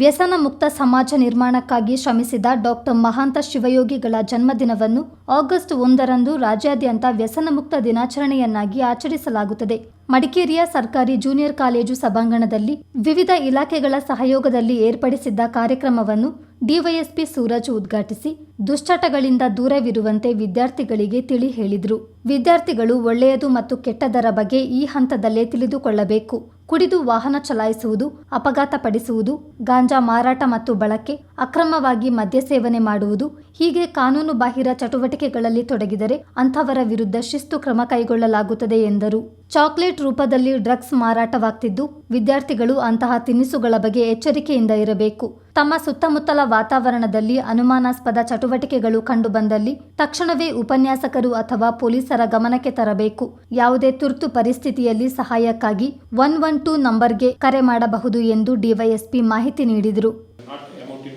ವ್ಯಸನ ಮುಕ್ತ ಸಮಾಜ ನಿರ್ಮಾಣಕ್ಕಾಗಿ ಶ್ರಮಿಸಿದ ಡಾಕ್ಟರ್ ಮಹಾಂತ ಶಿವಯೋಗಿಗಳ ಜನ್ಮದಿನವನ್ನು ಆಗಸ್ಟ್ ಒಂದರಂದು ರಾಜ್ಯಾದ್ಯಂತ ವ್ಯಸನ ಮುಕ್ತ ದಿನಾಚರಣೆಯನ್ನಾಗಿ ಆಚರಿಸಲಾಗುತ್ತದೆ. ಮಡಿಕೇರಿಯ ಸರ್ಕಾರಿ ಜೂನಿಯರ್ ಕಾಲೇಜು ಸಭಾಂಗಣದಲ್ಲಿ ವಿವಿಧ ಇಲಾಖೆಗಳ ಸಹಯೋಗದಲ್ಲಿ ಏರ್ಪಡಿಸಿದ್ದ ಕಾರ್ಯಕ್ರಮವನ್ನು ಡಿವೈಎಸ್ಪಿ ಸೂರಜ್ ಉದ್ಘಾಟಿಸಿ ದುಶ್ಚಟಗಳಿಂದ ದೂರವಿರುವಂತೆ ವಿದ್ಯಾರ್ಥಿಗಳಿಗೆ ತಿಳಿ ಹೇಳಿದರು. ವಿದ್ಯಾರ್ಥಿಗಳು ಒಳ್ಳೆಯದು ಮತ್ತು ಕೆಟ್ಟದರ ಬಗ್ಗೆ ಈ ಹಂತದಲ್ಲೇ ತಿಳಿದುಕೊಳ್ಳಬೇಕು. ಕುಡಿದು ವಾಹನ ಚಲಾಯಿಸುವುದು ಅಪಘಾತ ಪಡಿಸುವುದು ಗಾಂಜಾ ಮಾರಾಟ ಮತ್ತು ಬಳಕೆ ಅಕ್ರಮವಾಗಿ ಮದ್ಯ ಸೇವನೆ ಮಾಡುವುದು ಹೀಗೆ ಕಾನೂನು ಬಾಹಿರ ಚಟುವಟಿಕೆಗಳಲ್ಲಿ ತೊಡಗಿದರೆ ಅಂಥವರ ವಿರುದ್ಧ ಶಿಸ್ತು ಕ್ರಮ ಕೈಗೊಳ್ಳಲಾಗುತ್ತದೆ ಎಂದರು. ಚಾಕ್ಲೇಟ್ ರೂಪದಲ್ಲಿ ಡ್ರಗ್ಸ್ ಮಾರಾಟವಾಗ್ತಿದ್ದು, ವಿದ್ಯಾರ್ಥಿಗಳು ಅಂತಹ ತಿನಿಸುಗಳ ಬಗ್ಗೆ ಎಚ್ಚರಿಕೆಯಿಂದ ಇರಬೇಕು. ತಮ್ಮ ಸುತ್ತಮುತ್ತಲ ವಾತಾವರಣದಲ್ಲಿ ಅನುಮಾನಾಸ್ಪದ ಚಟುವಟಿಕೆಗಳು ಕಂಡುಬಂದಲ್ಲಿ ತಕ್ಷಣವೇ ಉಪನ್ಯಾಸಕರು ಅಥವಾ ಪೊಲೀಸರ ಗಮನಕ್ಕೆ ತರಬೇಕು. ಯಾವುದೇ ತುರ್ತು ಪರಿಸ್ಥಿತಿಯಲ್ಲಿ ಸಹಾಯಕ್ಕಾಗಿ ಒನ್ ಒನ್ ಟೂ ನಂಬರ್ಗೆ ಕರೆ ಮಾಡಬಹುದು ಎಂದು ಡಿವೈಎಸ್ಪಿ ಮಾಹಿತಿ ನೀಡಿದರು.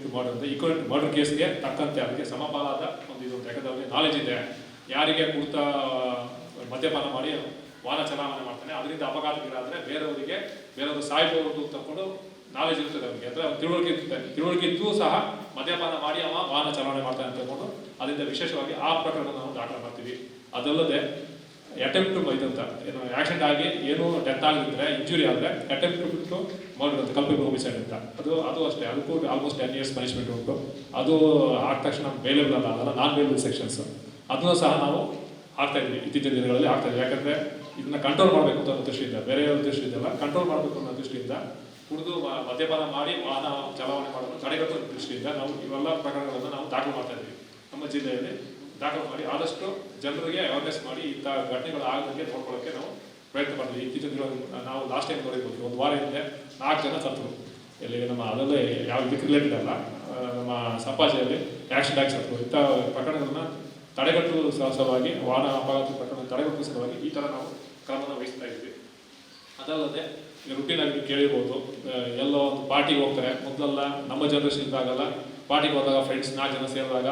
ಅಮೌಂಟಿಂಗ್ ಟು ಮರ್ಡರ್ ಮರ್ಡರ್ ಕೇಸ್ಗೆ ತಕ್ಕಂತೆ ಅದಕ್ಕೆ ಸಮಪಾಲಾದ ಒಂದು ಇದು ಯಾಕಂದ್ರೆ ನಾಲೆಜ್ ಇದೆ. ಯಾರಿಗೆ ಕುಡಿತ ಮದ್ಯಪಾನ ಮಾಡಿ ವಾಹನ ಚಲಾವಣೆ ಮಾಡ್ತಾನೆ, ಅದರಿಂದ ಅಪಘಾತಗಳಾದರೆ ಬೇರೆಯವರಿಗೆ, ಬೇರೆಯವರು ಸಾಯ್ಬೋದು ತಗೊಂಡು ನಾಲೆಜ್ ಇರ್ತದೆ ಅವರಿಗೆ ಅಂದರೆ ತಿಳುವಳಿಕೆ ಇರ್ತದೆ ತಿಳುವಳಿಕೆ ಇದ್ದೂ ಸಹ ಮದ್ಯಪಾನ ಮಾಡಿ ಅವ ವಾಹನ ಚಲಾವಣೆ ಮಾಡ್ತಾನೆ ಅಂತ ತಗೊಂಡು ಅದರಿಂದ ವಿಶೇಷವಾಗಿ ಆ ಪ್ರಕರಣ ನಾವು ದಾಖಲೆ ಮಾಡ್ತೀವಿ. ಅದಲ್ಲದೆ ಅಟೆಂಪ್ಟ್ ಇದಂತ ಏನು ಆಕ್ಸಿಡೆಂಟ್ ಆಗಿ ಏನೋ ಡೆತ್ ಆಗಿದ್ರೆ ಇಂಜುರಿ ಆದರೆ ಅಟೆಂಪ್ಟ್ ಬಿಟ್ಟು ಮಾಡಿರೋದು ಅಂತ ಕಲ್ಪಿತ ಹೋಮಿಸೈಡ್ ಅಂತ. ಅದು ಅದು ಅಷ್ಟೇ. ಅದಕ್ಕೂ ಆಲ್ಮೋಸ್ಟ್ ಟೆನ್ ಇಯರ್ಸ್ ಪನಿಷ್ಮೆಂಟ್ ಉಂಟು. ಅದು ಆದ ತಕ್ಷಣ ಬೇಲೆಬಲ್ ಅದಲ್ಲ ನಾನ್ ಬೇಲೆಬಲ್ ಸೆಕ್ಷನ್ಸ್ ಅದನ್ನು ಸಹ ನಾವು ಆಗ್ತಾ ಇದ್ವಿ ಇತ್ತೀಚಿನ ದಿನಗಳಲ್ಲಿ ಆಗ್ತಾ ಇದ್ವಿ ಯಾಕಂದ್ರೆ ಇದನ್ನ ಕಂಟ್ರೋಲ್ ಮಾಡಬೇಕು ಅಂತ ದೃಷ್ಟಿಯಿಂದ, ಬೇರೆ ದೃಷ್ಟಿಯಿಂದ ಕಂಟ್ರೋಲ್ ಮಾಡಬೇಕು ಅನ್ನೋ ದೃಷ್ಟಿಯಿಂದ ಕುಡಿದು ಮದ್ಯಪಾನ ಮಾಡಿ ವಾಹನ ಚಲಾವಣೆ ಮಾಡೋದು ತಡೆಗಟ್ಟುವ ದೃಷ್ಟಿಯಿಂದ ನಾವು ಇವೆಲ್ಲ ಪ್ರಕರಣಗಳನ್ನು ನಾವು ದಾಖಲು ಮಾಡ್ತಾ ಇದ್ವಿ ನಮ್ಮ ಜಿಲ್ಲೆಯಲ್ಲಿ ದಾಖಲು ಮಾಡಿ ಆದಷ್ಟು ಜನರಿಗೆ ಅವೇರ್ನೆಸ್ ಮಾಡಿ ಇಂಥ ಘಟನೆಗಳು ಆಗದಂಗೆ ನೋಡ್ಕೊಳ್ಳೋಕೆ ನಾವು ಪ್ರಯತ್ನ ಮಾಡ್ತೀವಿ. ಇತ್ತೀಚಿನ ನಾವು ಲಾಸ್ಟ್ ಟೈಮ್ ನೋಡಿರ್ಬೋದು, ಒಂದು ವಾರ ಹಿಂದೆ ನಾಲ್ಕು ಜನ ಸತ್ತರು. ಇಲ್ಲಿ ನಮ್ಮ ಅದರಲ್ಲೇ ಯಾವ ಇದಕ್ಕೆ ರಿಲೇಟೆಡ್ ಅಲ್ಲ ನಮ್ಮ ಸಪಾಜಿಯಲ್ಲಿ ಆಕ್ಸಿಡೆಂಟ್ ಆಗಿ ಸತ್ತರು. ಇಂಥ ಪ್ರಕರಣಗಳನ್ನ ತಡೆಗಟ್ಟುವ ಸಲುವಾಗಿ, ವಾಹನ ಅಪಘಾತ ಪ್ರಕರಣ ತಡೆಗಟ್ಟುವ ಸಲುವಾಗಿ ಈ ಥರ ನಾವು ಕ್ರಮನ ವಹಿಸ್ತಾ ಇದ್ವಿ ಅದಲ್ಲದೆ ರುಟೀನ್ ಆಗಿ ಕೇಳಿರ್ಬೋದು ಎಲ್ಲೋ ಒಂದು ಪಾರ್ಟಿಗೆ ಹೋಗ್ತಾರೆ. ಮೊದಲೆಲ್ಲ ನಮ್ಮ ಜನರೇಷನ್ ಇದ್ದಾಗಲ್ಲ ಪಾರ್ಟಿಗೆ ಹೋದಾಗ ಫ್ರೆಂಡ್ಸ್ ನಾಲ್ಕು ಜನ ಸೇರಿದಾಗ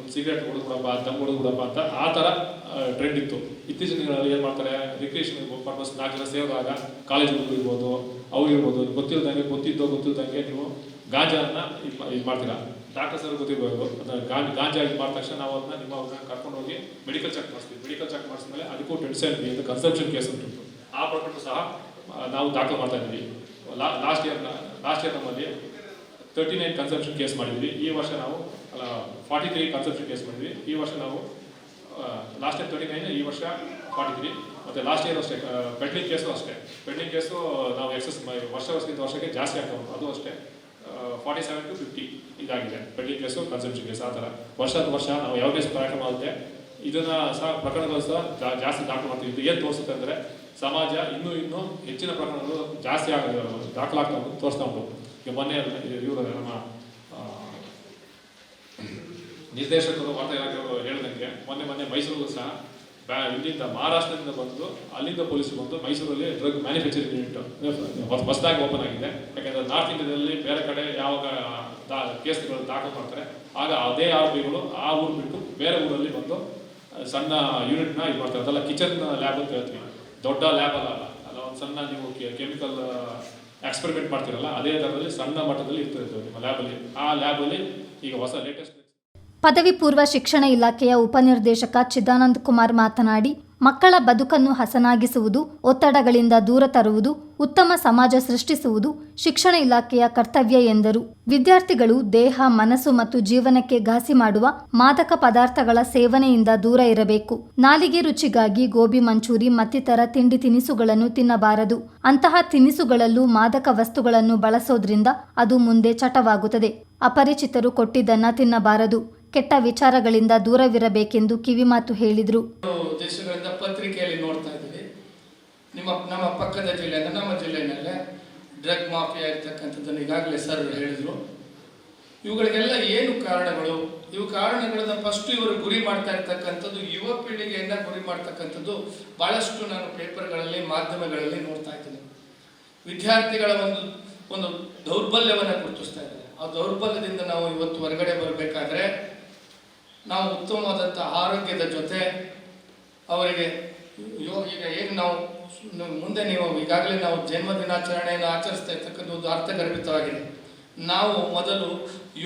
ಒಂದು ಸಿಗರೇಟ್ ಹೊಡೆದ್ಬಿಡಪ್ಪ ದಮ್ ಹೊಡೆದ್ಬಿಡಪ್ಪ ಅಂತ ಆ ಥರ ಟ್ರೆಂಡ್ ಇತ್ತು. ಇತ್ತೀಚಿನ ದಿನಗಳಲ್ಲಿ ಏನು ಮಾಡ್ತಾರೆ ರಿಕ್ರಿಯೇಷನ್ ಪರ್ಪಸ್ ನಾಲ್ಕು ಜನ ಸೇರಿದಾಗ ಕಾಲೇಜ್ ಹುಡುಗರು ಇರ್ಬೋದು, ಅವ್ರು ಇರ್ಬೋದು, ಗೊತ್ತಿಲ್ದಂಗೆ, ಗೊತ್ತಿದ್ದೋ ಗೊತ್ತಿಲ್ದಂಗೆ ನೀವು ಗಾಂಜಾನ ಇದು ಮಾಡ್ತೀರಾ? ಡಾಕ್ಟರ್ ಸರ್ ಗೊತ್ತಿರ್ಬೋದು ಅಂದರೆ ಗಾಂಜಾ ಗಾಂಜಾ ಇದು ಮಾಡಿದ ತಕ್ಷಣ ನಾವು ಅದನ್ನ ನಿಮ್ಮ ಅವ್ರನ್ನ ಕರ್ಕೊಂಡು ಹೋಗಿ ಮೆಡಿಕಲ್ ಚೆಕ್ ಮಾಡಿಸ್ತೀವಿ. ಮೆಡಿಕಲ್ ಚೆಕ್ ಮಾಡಿಸಿದ್ಮೇಲೆ ಅದಕ್ಕೂ ಟೆನ್ಷನ್ ಅಂತ ಕನ್ಸಂಪ್ಷನ್ ಕೇಸ್ ಉಂಟು. ಆ ಪ್ರಕರಣ ಸಹ ನಾವು ದಾಖಲು ಮಾಡ್ತಾ ಇದ್ದೀವಿ. ಲಾಸ್ಟ್ ಇಯರ್ ಲಾಸ್ಟ್ ಇಯರ್ ನಮ್ಮಲ್ಲಿ ತರ್ಟಿ ನೈನ್ ಕನ್ಸಂಪ್ಷನ್ ಕೇಸ್ ಮಾಡಿದ್ವಿ. ಈ ವರ್ಷ ನಾವು ಫಾರ್ಟಿ ತ್ರೀ ಕನ್ಸಂಪ್ಷನ್ ಕೇಸ್ ಮಾಡಿದ್ವಿ ಈ ವರ್ಷ ನಾವು ಲಾಸ್ಟ್ ಇಯರ್ ತರ್ಟಿ ನೈನ್ ಈ ವರ್ಷ ಫಾರ್ಟಿ ತ್ರೀ ಮತ್ತು ಲಾಸ್ಟ್ ಇಯರ್ ಅಷ್ಟೇ ಪೆಂಡಿಂಗ್ ಕೇಸು ಅಷ್ಟೇ. ಪೆಂಡಿಂಗ್ ಕೇಸು ನಾವು ಎಕ್ಸಸ್ ವರ್ಷ ವರ್ಷದಿಂದ ವರ್ಷಕ್ಕೆ ಜಾಸ್ತಿ ಆಗ್ತಾ ಉಂಟು. ಅದು ಅಷ್ಟೇ. ಫಾರ್ಟಿ ಸೆವೆನ್ ಟು ಫಿಫ್ಟಿ ಇದಾಗಿದೆ. ಪೆಂಡಿಂಗ್ ಕೇಸು ಕನ್ಸಂಪ್ಷನ್ ಕೇಸ್ ಆ ಥರ. ವರ್ಷದ ವರ್ಷ ನಾವು ಯಾವ ಕೇಸ್ ಕಾರ್ಯಕ್ರಮ ಆಗುತ್ತೆ, ಇದನ್ನು ಸಹ ಪ್ರಕರಣಗಳು ಸಹ ಜಾಸ್ತಿ ದಾಖಲು ಮಾಡ್ತೀವಿ. ಇದು ಏನು ತೋರಿಸುತ್ತೆ ಅಂದರೆ, ಸಮಾಜ ಇನ್ನೂ ಇನ್ನೂ ಹೆಚ್ಚಿನ ಪ್ರಕರಣಗಳು ಜಾಸ್ತಿ ಆಗ, ದಾಖಲಾಗ್ತಾ ತೋರಿಸ್ತಾ ಉಂಟು. ಈಗ ಮೊನ್ನೆ ಇವರು ನಮ್ಮ ಆ, ನಿರ್ದೇಶಕರು ವಾರ್ತಾ ಇಲಾಖೆಯವರು ಹೇಳಿದಂಗೆ, ಮೊನ್ನೆ ಮೊನ್ನೆ ಮೈಸೂರು ಸಹ ಬ್ಯಾ, ಇಲ್ಲಿಂದ ಮಹಾರಾಷ್ಟ್ರದಿಂದ ಬಂದು, ಅಲ್ಲಿಂದ ಪೊಲೀಸರು ಬಂದು ಮೈಸೂರಲ್ಲಿ ಡ್ರಗ್ ಮ್ಯಾನುಫ್ಯಾಕ್ಚರಿಂಗ್ ಯೂನಿಟ್ ಹೊಸದಾಗಿ ಓಪನ್ ಆಗಿದೆ. ಯಾಕಂದ್ರೆ ನಾರ್ತ್ ಇಂಡಿಯಾದಲ್ಲಿ ಬೇರೆ ಕಡೆ ಯಾವಾಗ ಕೇಸ್ಗಳು ದಾಖಲು ಮಾಡ್ತಾರೆ. ಆಗ ಅದೇ ಆರೋಪಿಗಳು ಆ ಊರು ಬಿಟ್ಟು ಬೇರೆ ಊರಲ್ಲಿ ಬಂದು, ಸಣ್ಣ ಯೂನಿಟ್ನ ಇದು ಮಾಡ್ತಾರೆ ಅದೆಲ್ಲ ಕಿಚನ್ ಲ್ಯಾಬ್ ಅಂತ ಹೇಳ್ತೀವಿ. ದೊಡ್ಡ ಲ್ಯಾಬ್ ಅಲ್ಲ ಅಲ್ಲ ಅಲ್ಲ, ಒಂದು ಸಣ್ಣ ನೀವು ಕೆಮಿಕಲ್ ಎಕ್ಸ್ಪೆರಿಮೆಂಟ್ ಮಾಡ್ತೀರಲ್ಲ, ಅದೇ ಥರದಲ್ಲಿ ಸಣ್ಣ ಮಟ್ಟದಲ್ಲಿ ಇರ್ತದೆ ನಿಮ್ಮ ಲ್ಯಾಬಲ್ಲಿ ಆ ಲ್ಯಾಬಲ್ಲಿ ಈಗ ಹೊಸ ಲೇಟೆಸ್ಟ್ ಪದವಿ ಪೂರ್ವ ಶಿಕ್ಷಣ ಇಲಾಖೆಯ ಉಪನಿರ್ದೇಶಕ ಚಿದಾನಂದ್ ಕುಮಾರ್ ಮಾತನಾಡಿ, ಮಕ್ಕಳ ಬದುಕನ್ನು ಹಸನಾಗಿಸುವುದು, ಒತ್ತಡಗಳಿಂದ ದೂರ ತರುವುದು, ಉತ್ತಮ ಸಮಾಜ ಸೃಷ್ಟಿಸುವುದು ಶಿಕ್ಷಣ ಇಲಾಖೆಯ ಕರ್ತವ್ಯ ಎಂದರು. ವಿದ್ಯಾರ್ಥಿಗಳು ದೇಹ, ಮನಸ್ಸು ಮತ್ತು ಜೀವನಕ್ಕೆ ಘಾಸಿ ಮಾಡುವ ಮಾದಕ ಪದಾರ್ಥಗಳ ಸೇವನೆಯಿಂದ ದೂರ ಇರಬೇಕು. ನಾಲಿಗೆ ರುಚಿಗಾಗಿ ಗೋಬಿ ಮಂಚೂರಿ, ಮತ್ತಿತರ ತಿಂಡಿ ತಿನಿಸುಗಳನ್ನು ತಿನ್ನಬಾರದು. ಅಂತಹ ತಿನಿಸುಗಳಲ್ಲೂ ಮಾದಕ ವಸ್ತುಗಳನ್ನು ಬಳಸೋದ್ರಿಂದ ಅದು ಮುಂದೆ ಚಟವಾಗುತ್ತದೆ. ಅಪರಿಚಿತರು ಕೊಟ್ಟಿದ್ದನ್ನ ತಿನ್ನಬಾರದು. ಕೆಟ್ಟ ವಿಚಾರಗಳಿಂದ ದೂರವಿರಬೇಕೆಂದು ಕಿವಿಮಾತು ಹೇಳಿದರು. ದೇಶಗಳಿಂದ ಪತ್ರಿಕೆಯಲ್ಲಿ ನೋಡ್ತಾ ಇದ್ದೀವಿ. ನಿಮ್ಮ, ನಮ್ಮ ಪಕ್ಕದ ಜಿಲ್ಲೆ ನಮ್ಮ ಜಿಲ್ಲೆಯಲ್ಲೇ ಡ್ರಗ್ ಮಾಫಿಯಾ ಇರ್ತಕ್ಕಂಥದ್ದನ್ನು ಈಗಾಗಲೇ ಸರ್ ಹೇಳಿದರು. ಇವುಗಳಿಗೆಲ್ಲ ಏನು ಕಾರಣಗಳು? ಇವು ಕಾರಣಗಳನ್ನ ಫಸ್ಟ್ ಇವರು ಗುರಿ ಮಾಡ್ತಾ ಇರ್ತಕ್ಕಂಥದ್ದು, ಯುವ ಪೀಳಿಗೆಯನ್ನು ಗುರಿ ಮಾಡ್ತಕ್ಕಂಥದ್ದು ಭಾಳಷ್ಟು ನಾನು ಪೇಪರ್ಗಳಲ್ಲಿ, ಮಾಧ್ಯಮಗಳಲ್ಲಿ ನೋಡ್ತಾ ಇದ್ದೀನಿ. ವಿದ್ಯಾರ್ಥಿಗಳ ಒಂದು ಒಂದು ದೌರ್ಬಲ್ಯವನ್ನು ಗುರುತಿಸ್ತಾ ಇದ್ದಾರೆ ಆ ದೌರ್ಬಲ್ಯದಿಂದ ನಾವು ಇವತ್ತು ಹೊರಗಡೆ ಬರಬೇಕಾದ್ರೆ ನಾವು ಉತ್ತಮವಾದಂಥ ಆರೋಗ್ಯದ ಜೊತೆ ಅವರಿಗೆ ಈಗ ಏನು ನಾವು ಮುಂದೆ ನೀವು ಈಗಾಗಲೇ ನಾವು ಜನ್ಮ ದಿನಾಚರಣೆಯನ್ನು ಆಚರಿಸ್ತಾ ಇರ್ತಕ್ಕಂಥ ಒಂದು ಅರ್ಥಗರ್ಭಿತವಾಗಿದೆ. ನಾವು ಮೊದಲು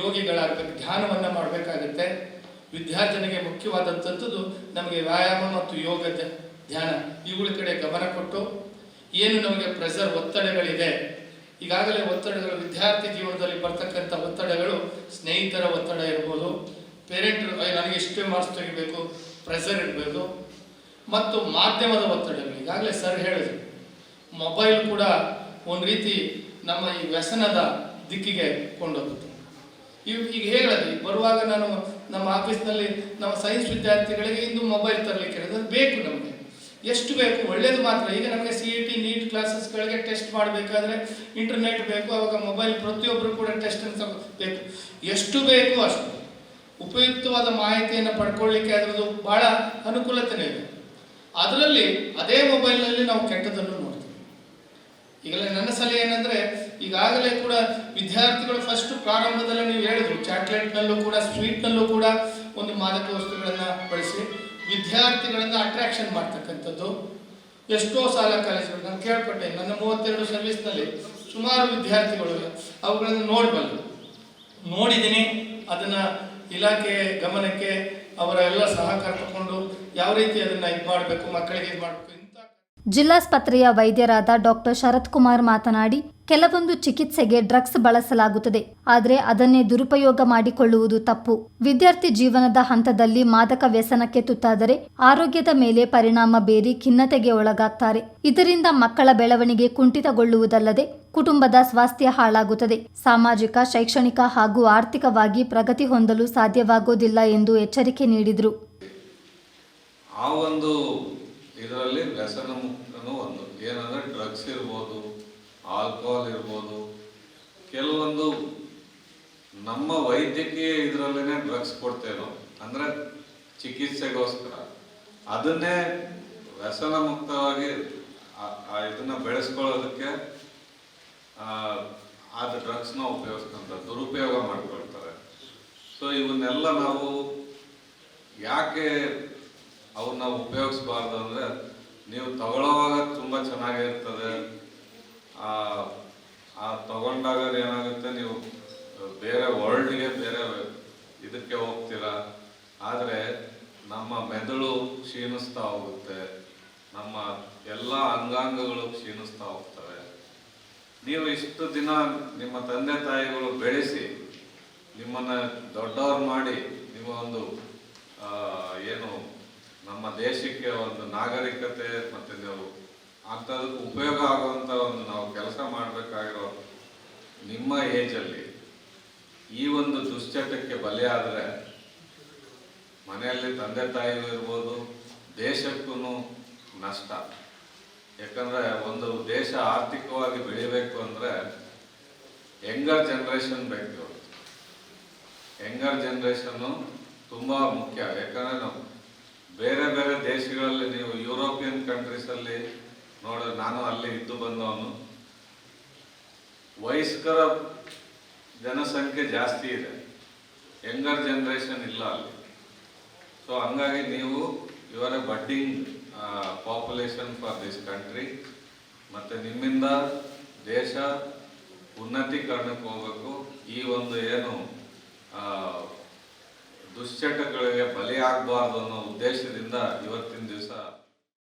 ಯೋಗಿಗಳಾಗಬೇಕು ಧ್ಯಾನವನ್ನು ಮಾಡಬೇಕಾಗುತ್ತೆ. ವಿದ್ಯಾರ್ಥಿನಿಗೆ ಮುಖ್ಯವಾದಂಥದ್ದು ನಮಗೆ ವ್ಯಾಯಾಮ ಮತ್ತು ಯೋಗ ಧ್ಯಾನ. ಇವುಗಳ ಕಡೆ ಗಮನ ಕೊಟ್ಟು ಏನು ನಮಗೆ ಪ್ರೆಷರ್ ಒತ್ತಡಗಳಿದೆ. ಈಗಾಗಲೇ ಒತ್ತಡಗಳು ವಿದ್ಯಾರ್ಥಿ ಜೀವನದಲ್ಲಿ ಬರ್ತಕ್ಕಂಥ ಒತ್ತಡಗಳು ಸ್ನೇಹಿತರ ಒತ್ತಡ ಇರ್ಬೋದು ಪೇರೆಂಟ್ ನನಗೆ ಇಷ್ಟೇ ಮಾರ್ಕ್ಸ್ ತೆಗಿಬೇಕು, ಪ್ರೆಷರ್ ಇರಬೇಕು ಮತ್ತು ಮಾಧ್ಯಮದ ಒತ್ತಡಗಳು, ಈಗಾಗಲೇ ಸರ್ ಹೇಳಿದ್ರು, ಮೊಬೈಲ್ ಕೂಡ ಒಂದು ರೀತಿ ನಮ್ಮ ಈ ವ್ಯಸನದ ದಿಕ್ಕಿಗೆ ಕೊಂಡೋಗುತ್ತೆ. ಇವ್, ಈಗ ಹೇಳೋದು ಬರುವಾಗ ನಾನು ನಮ್ಮ ಆಫೀಸ್ನಲ್ಲಿ ನಮ್ಮ ಸೈನ್ಸ್ ವಿದ್ಯಾರ್ಥಿಗಳಿಗೆ ಇಂದು ಮೊಬೈಲ್ ತರಲಿಕ್ಕೆ ಹೇಳಿದ್ರೆ. ಬೇಕು ನಮಗೆ. ಎಷ್ಟು ಬೇಕು? ಒಳ್ಳೇದು ಮಾತ್ರ. ಈಗ ನಮಗೆ ಸಿ ಇ ಟಿ ನೀಟ್ ಕ್ಲಾಸಸ್ಗಳಿಗೆ ಟೆಸ್ಟ್ ಮಾಡಬೇಕಾದ್ರೆ ಇಂಟರ್ನೆಟ್ ಬೇಕು, ಅವಾಗ ಮೊಬೈಲ್ ಪ್ರತಿಯೊಬ್ಬರು ಕೂಡ ಟೆಸ್ಟ್ ಬೇಕು. ಎಷ್ಟು ಬೇಕು ಅಷ್ಟು. ಉಪಯುಕ್ತವಾದ ಮಾಹಿತಿಯನ್ನು ಪಡ್ಕೊಳ್ಳಿಕ್ಕೆ ಅದರದ್ದು ಬಹಳ ಅನುಕೂಲತೆನೇ ಇದೆ. ಅದರಲ್ಲಿ ಅದೇ ಮೊಬೈಲ್ನಲ್ಲಿ ನಾವು ಕೆಟ್ಟದನ್ನು ನೋಡ್ತೀವಿ. ಈಗಲೇ ನನ್ನ ಸಲಹೆ ಏನಂದ್ರೆ, ಈಗಾಗಲೇ ಕೂಡ ವಿದ್ಯಾರ್ಥಿಗಳು ಫಸ್ಟ್ ಪ್ರಾರಂಭದಲ್ಲಿ ನೀವು ಹೇಳಿದ್ರು ಚಾಕ್ಲೇಟ್ನಲ್ಲೂ ಕೂಡ, ಸ್ವೀಟ್ನಲ್ಲೂ ಕೂಡ ಒಂದು ಮಾದಕ ವಸ್ತುಗಳನ್ನು ಬಳಸಿ ವಿದ್ಯಾರ್ಥಿಗಳನ್ನು ಅಟ್ರಾಕ್ಷನ್ ಮಾಡ್ತಕ್ಕಂಥದ್ದು. ಎಷ್ಟೋ ಸಾಲ ಕಾಲೇಜುಗಳು ನಾನು ಕೇಳ್ಪಟ್ಟೆ. ನನ್ನ ಮೂವತ್ತೆರಡು ಸರ್ವಿಸ್ನಲ್ಲಿ ಸುಮಾರು ವಿದ್ಯಾರ್ಥಿಗಳು ಅವುಗಳನ್ನು ನೋಡಬಲ್ಲ ನೋಡಿದ್ದೀನಿ, ಅದನ್ನ ಇಲಾಖೆ ಗಮನಕ್ಕೆ ಅವರ ಎಲ್ಲ ಸಹಕಾರ ತಗೊಂಡು ಯಾವ ರೀತಿ ಅದನ್ನ ಇದು ಮಾಡಬೇಕು, ಮಕ್ಕಳಿಗೆ ಇದು ಮಾಡಬೇಕು ಜಿಲ್ಲಾಸ್ಪತ್ರೆಯ ವೈದ್ಯರಾದ ಡಾಕ್ಟರ್ ಶರತ್ ಕುಮಾರ್ ಮಾತನಾಡಿ ಕೆಲವೊಂದು ಚಿಕಿತ್ಸೆಗೆ ಡ್ರಗ್ಸ್ ಬಳಸಲಾಗುತ್ತದೆ, ಆದರೆ ಅದನ್ನೇ ದುರುಪಯೋಗ ಮಾಡಿಕೊಳ್ಳುವುದು ತಪ್ಪು. ವಿದ್ಯಾರ್ಥಿ ಜೀವನದ ಹಂತದಲ್ಲಿ ಮಾದಕ ವ್ಯಸನಕ್ಕೆ ತುತ್ತಾದರೆ ಆರೋಗ್ಯದ ಮೇಲೆ ಪರಿಣಾಮ ಬೀರಿ ಖಿನ್ನತೆಗೆ ಒಳಗಾಗ್ತಾರೆ. ಇದರಿಂದ ಮಕ್ಕಳ ಬೆಳವಣಿಗೆ ಕುಂಠಿತಗೊಳ್ಳುವುದಲ್ಲದೆ ಕುಟುಂಬದ ಸ್ವಾಸ್ಥ್ಯ ಹಾಳಾಗುತ್ತದೆ. ಸಾಮಾಜಿಕ, ಶೈಕ್ಷಣಿಕ ಹಾಗೂ ಆರ್ಥಿಕವಾಗಿ ಪ್ರಗತಿ ಹೊಂದಲು ಸಾಧ್ಯವಾಗೋದಿಲ್ಲ ಎಂದು ಎಚ್ಚರಿಕೆ ನೀಡಿದರು. ಆ ಒಂದು ಇದರಲ್ಲಿ ವ್ಯಸನ ಮುಕ್ತನೂ ಒಂದು. ಏನಂದ್ರೆ ಡ್ರಗ್ಸ್ ಇರ್ಬೋದು ಆಲ್ಕೋಹಾಲ್ ಇರ್ಬೋದು. ಕೆಲವೊಂದು ನಮ್ಮ ವೈದ್ಯಕೀಯ ಇದರಲ್ಲೇ ಡ್ರಗ್ಸ್ ಕೊಡ್ತೇನೋ ಅಂದರೆ ಚಿಕಿತ್ಸೆಗೋಸ್ಕರ. ಅದನ್ನೇ ವ್ಯಸನ ಮುಕ್ತವಾಗಿ ಇದನ್ನ ಬೆಳೆಸ್ಕೊಳ್ಳೋದಕ್ಕೆ, ಆ ಡ್ರಗ್ಸ್ನ ಉಪಯೋಗಿಸ್ಕೊಂತ ದುರುಪಯೋಗ ಮಾಡ್ಕೊಳ್ತಾರೆ. ಸೊ ಇವನ್ನೆಲ್ಲ ನಾವು ಯಾಕೆ ಅವನ್ನ ಉಪಯೋಗಿಸ್ಬಾರ್ದು ಅಂದರೆ, ನೀವು ತಗೊಳ್ಳೋವಾಗ ತುಂಬ ಚೆನ್ನಾಗಿರ್ತದೆ. ಆ ಆ ತಗೊಂಡಾಗ ಏನಾಗುತ್ತೆ ನೀವು ಬೇರೆ ವರ್ಲ್ಡ್ಗೆ ಬೇರೆ ಇದಕ್ಕೆ ಹೋಗ್ತೀರಾ? ಆದರೆ ನಮ್ಮ ಮೆದುಳು ಕ್ಷೀಣಿಸ್ತಾ ಹೋಗುತ್ತೆ. ನಮ್ಮ ಎಲ್ಲ ಅಂಗಾಂಗಗಳು ಕ್ಷೀಣಿಸ್ತಾ ಹೋಗ್ತವೆ. ನೀವು ಇಷ್ಟು ದಿನ ನಿಮ್ಮ ತಂದೆ ತಾಯಿಗಳು ಬೆಳೆಸಿ, ನಿಮ್ಮನ್ನ ದೊಡ್ಡವ್ರು ಮಾಡಿ, ನಿಮ್ಮ ಒಂದು ಏನು ನಮ್ಮ ದೇಶಕ್ಕೆ ಒಂದು ನಾಗರಿಕತೆ ಮತ್ತೆ ನೀವು ಅಂಥದಕ್ಕೆ ಉಪಯೋಗ ಆಗುವಂತ ಒಂದು ನಾವು ಕೆಲಸ ಮಾಡಬೇಕಾಗಿರೋ ನಿಮ್ಮ ಏಜಲ್ಲಿ ಈ ಒಂದು ದುಶ್ಚಟಕ್ಕೆ ಬಲಿಯಾದರೆ ಮನೆಯಲ್ಲಿ ತಂದೆ ತಾಯಿಗೂ ಇರ್ಬೋದು ದೇಶಕ್ಕೂ ನಷ್ಟ ಯಾಕಂದರೆ ಒಂದು ದೇಶ ಆರ್ಥಿಕವಾಗಿ ಬೆಳಿಬೇಕು ಅಂದ್ರೆ ಯಂಗರ್ ಜನ್ರೇಷನ್ ಬೇಕು. ಯಂಗರ್ ಜನ್ರೇಷನ್ನು ತುಂಬಾ ಮುಖ್ಯ ಯಾಕಂದ್ರೆ ನಾವು ಬೇರೆ ಬೇರೆ ದೇಶಗಳಲ್ಲಿ, ನೀವು ಯುರೋಪಿಯನ್ ಕಂಟ್ರೀಸ್ ನೋಡಿದ್ರೆ ನಾನು ಅಲ್ಲಿ ಇದ್ದು ಬಂದವನು. ವಯಸ್ಕರ ಜನಸಂಖ್ಯೆ ಜಾಸ್ತಿ ಇದೆ. ಯಂಗರ್ ಜನ್ರೇಷನ್ ಇಲ್ಲ ಅಲ್ಲಿ. ಸೊ ಹಂಗಾಗಿ ನೀವು ಇವರ budding population for this country ಮತ್ತೆ ನಿಮ್ಮಿಂದ ದೇಶ ಉನ್ನತೀಕರಣಕ್ಕೆ ಹೋಗಬೇಕು. ಈ ಒಂದು ಏನು ದುಶ್ಚಟಗಳಿಗೆ ಬಲಿಯಾಗಬಾರ್ದು ಅನ್ನೋ ಉದ್ದೇಶದಿಂದ ಇವತ್ತಿನ ದಿವಸ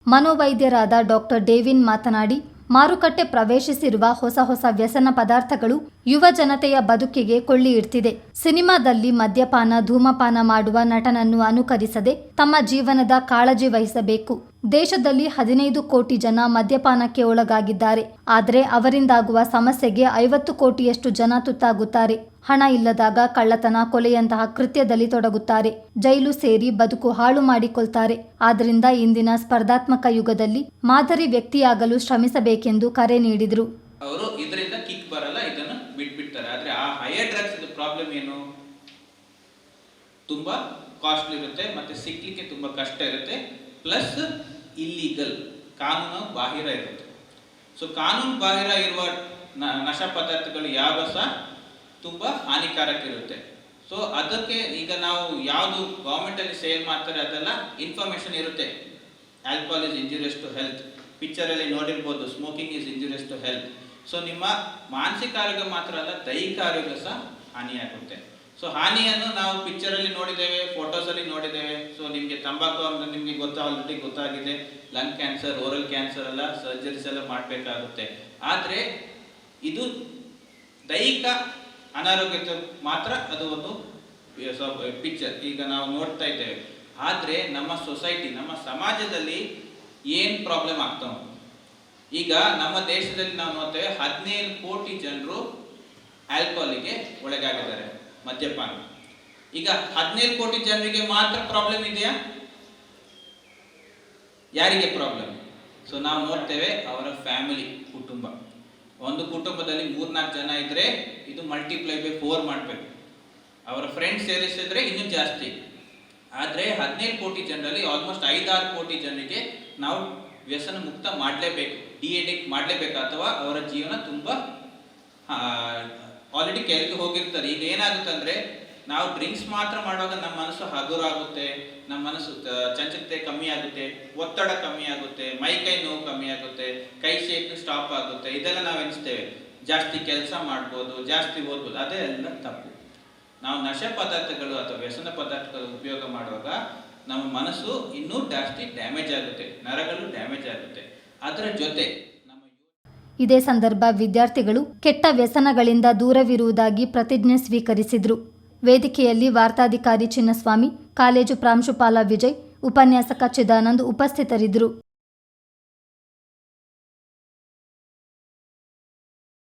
ಮನೋವೈದ್ಯರಾದ ಡಾಕ್ಟರ್ ಡೇವಿನ್ ಮಾತನಾಡಿ ಮಾರುಕಟ್ಟೆ ಪ್ರವೇಶಿಸಿರುವ ಹೊಸ ಹೊಸ ವ್ಯಸನ ಪದಾರ್ಥಗಳು ಯುವ ಜನತೆಯ ಬದುಕಿಗೆ ಕೊಳ್ಳಿ ಇಡ್ತಿದೆ. ಸಿನಿಮಾದಲ್ಲಿ ಮದ್ಯಪಾನ, ಧೂಮಪಾನ ಮಾಡುವ ನಟನನ್ನು ಅನುಕರಿಸದೆ ತಮ್ಮ ಜೀವನದ ಕಾಳಜಿ ವಹಿಸಬೇಕು. ದೇಶದಲ್ಲಿ ಹದಿನೈದು ಕೋಟಿ ಜನ ಮದ್ಯಪಾನಕ್ಕೆ ಒಳಗಾಗಿದ್ದಾರೆ. ಆದರೆ ಅವರಿಂದಾಗುವ ಸಮಸ್ಯೆಗೆ ಐವತ್ತು ಕೋಟಿಯಷ್ಟು ಜನ ತುತ್ತಾಗುತ್ತಾರೆ. ಹಣ ಇಲ್ಲದಾಗ ಕಳ್ಳತನ, ಕೊಲೆಯಂತಹ ಕೃತ್ಯದಲ್ಲಿ ತೊಡಗುತ್ತಾರೆ. ಜೈಲು ಸೇರಿ ಬದುಕು ಹಾಳು ಮಾಡಿಕೊಳ್ತಾರೆ. ಆದ್ದರಿಂದ ಇಂದಿನ ಸ್ಪರ್ಧಾತ್ಮಕ ಯುಗದಲ್ಲಿ ಮಾದರಿ ವ್ಯಕ್ತಿಯಾಗಲು ಶ್ರಮಿಸಬೇಕೆಂದು ಕರೆ ನೀಡಿದರು. ಆ ಇದು ಡ್ರಗ್ಸ್ ಪ್ರಾಬ್ಲಮ್ ಏನು? ತುಂಬಾ ಕಾಸ್ಟ್ಲಿ ಇರುತ್ತೆ, ಮತ್ತೆ ಸಿಗ್ಲಿಕ್ಕೆ ತುಂಬಾ ಕಷ್ಟ ಇರುತ್ತೆ ಪ್ಲಸ್ ಇಲ್ಲೀಗಲ್ ಕಾನೂನು ಬಾಹಿರ ಇರುತ್ತೆ. ಸೊ ಕಾನೂನು ಬಾಹಿರ ಇರುವ ನಶಾ ಪದಾರ್ಥಗಳು ಯಾವ ಸಹ ತುಂಬಾ ಹಾನಿಕಾರಕ ಇರುತ್ತೆ. ಸೊ ಅದಕ್ಕೆ ಈಗ ನಾವು ಯಾವುದು ಗೌರ್ಮೆಂಟ್ ಅಲ್ಲಿ ಸೇಲ್ ಮಾಡ್ತಾರೆ ಅದೆಲ್ಲ ಇನ್ಫಾರ್ಮೇಶನ್ ಇರುತ್ತೆ. Alcohol is injurious to health picture ಅಲ್ಲಿ ನೋಡಿರ್ಬೋದು smoking is injurious to health so ನಿಮ್ಮ ಮಾನಸಿಕ ಆರೋಗ್ಯ ಮಾತ್ರ ಅಲ್ಲ, ದೈಹಿಕ ಆರೋಗ್ಯ ಸಹ ಹಾನಿಯಾಗುತ್ತೆ. ಸೊ ಹಾನಿಯನ್ನು ನಾವು ಪಿಕ್ಚರಲ್ಲಿ ನೋಡಿದ್ದೇವೆ ಫೋಟೋಸಲ್ಲಿ ನೋಡಿದ್ದೇವೆ. ಸೊ ನಿಮಗೆ ತಂಬಾಕು ಅಂದ್ರೆ ನಿಮಗೆ ಗೊತ್ತ ಆಲ್ರೆಡಿ ಗೊತ್ತಾಗಿದೆ. ಲಂಗ್ ಕ್ಯಾನ್ಸರ್ ಓರಲ್ ಕ್ಯಾನ್ಸರ್ ಎಲ್ಲ ಸರ್ಜರೀಸ್ ಎಲ್ಲ ಮಾಡಬೇಕಾಗುತ್ತೆ. ಆದರೆ, ಇದು ದೈಹಿಕ ಅನಾರೋಗ್ಯಕ್ಕೆ ಮಾತ್ರ ಅದು ಒಂದು ಪಿಕ್ಚರ್ ಈಗ ನಾವು ನೋಡ್ತಾ ಇದ್ದೇವೆ. ಆದರೆ, ನಮ್ಮ ಸೊಸೈಟಿ ನಮ್ಮ ಸಮಾಜದಲ್ಲಿ ಏನು ಪ್ರಾಬ್ಲಮ್ ಆಗ್ತಾ ಈಗ ನಮ್ಮ ದೇಶದಲ್ಲಿ ನಾವು ನೋಡ್ತೇವೆ ಹದಿನೈದು ಕೋಟಿ ಜನರು ಆಲ್ಕೋಹಾಲಿಗೆ ಒಳಗಾಗಿದ್ದಾರೆ, ಮದ್ಯಪಾನ. ಈಗ ಹದಿನೇಳು ಕೋಟಿ ಜನರಿಗೆ ಮಾತ್ರ ಪ್ರಾಬ್ಲಮ್ ಇದೆಯಾ? ಯಾರಿಗೆ ಪ್ರಾಬ್ಲಮ್ ಸೊ ನಾವು ನೋಡ್ತೇವೆ ಅವರ ಫ್ಯಾಮಿಲಿ ಕುಟುಂಬ. ಒಂದು ಕುಟುಂಬದಲ್ಲಿ ಮೂರ್ನಾಲ್ಕು ಜನ ಇದ್ರೆ ಇದು ಮಲ್ಟಿಪ್ಲೈ ಬೈ ಫೋರ್ ಮಾಡಬೇಕು. ಅವರ ಫ್ರೆಂಡ್ಸ್ ಸೇರಿಸಿದ್ರೆ ಇನ್ನೂ ಜಾಸ್ತಿ. ಆದರೆ ಹದಿನೈದು ಕೋಟಿ ಜನರಲ್ಲಿ ಆಲ್ಮೋಸ್ಟ್ ಐದಾರು ಕೋಟಿ ಜನರಿಗೆ ನಾವು ವ್ಯಸನ ಮುಕ್ತ ಮಾಡಲೇಬೇಕು. ಡಿ ಎಡಿಕ್ಟ್ ಮಾಡಲೇಬೇಕು? ಅಥವಾ ಅವರ ಜೀವನ ತುಂಬ ಆಲ್ರೆಡಿ ಕೆಳಗೆ ಹೋಗಿರ್ತಾರೆ. ಈಗ ಏನಾಗುತ್ತೆ ಅಂದರೆ ನಾವು ಡ್ರಿಂಕ್ಸ್ ಮಾತ್ರ ಮಾಡುವಾಗ ನಮ್ಮ ಮನಸ್ಸು ಹಗುರಾಗುತ್ತೆ, ನಮ್ಮ ಮನಸ್ಸು ಚಂಚಲತೆ ಕಮ್ಮಿ ಆಗುತ್ತೆ, ಒತ್ತಡ ಕಮ್ಮಿ ಆಗುತ್ತೆ, ಮೈ ಕೈ ನೋವು ಕಮ್ಮಿ ಆಗುತ್ತೆ, ಕೈ ಶೇಕ್ ಸ್ಟಾಪ್ ಆಗುತ್ತೆ, ಇದೆಲ್ಲ ನಾವು ಎನಿಸ್ತೇವೆ ಜಾಸ್ತಿ ಕೆಲಸ ಮಾಡ್ಬೋದು, ಜಾಸ್ತಿ ಓದ್ಬೋದು, ಅದೇ ಎಲ್ಲ ತಪ್ಪು. ನಾವು ನಶೆ ಪದಾರ್ಥಗಳು ಅಥವಾ ವ್ಯಸನ ಪದಾರ್ಥಗಳು ಉಪಯೋಗ ಮಾಡುವಾಗ ನಮ್ಮ ಮನಸ್ಸು ಇನ್ನೂ ಜಾಸ್ತಿ ಡ್ಯಾಮೇಜ್ ಆಗುತ್ತೆ, ನರಗಳು ಡ್ಯಾಮೇಜ್ ಆಗುತ್ತೆ. ಅದರ ಜೊತೆ ಇದೇ ಸಂದರ್ಭ ವಿದ್ಯಾರ್ಥಿಗಳು ಕೆಟ್ಟ ವ್ಯಸನಗಳಿಂದ ದೂರವಿರುವುದಾಗಿ ಪ್ರತಿಜ್ಞೆ ಸ್ವೀಕರಿಸಿದರು. ವೇದಿಕೆಯಲ್ಲಿ ವಾರ್ತಾಧಿಕಾರಿ ಚಿನ್ನಸ್ವಾಮಿ, ಕಾಲೇಜು ಪ್ರಾಂಶುಪಾಲ ವಿಜಯ್, ಉಪನ್ಯಾಸಕ ಚಿದಾನಂದ್ ಉಪಸ್ಥಿತರಿದ್ದರು.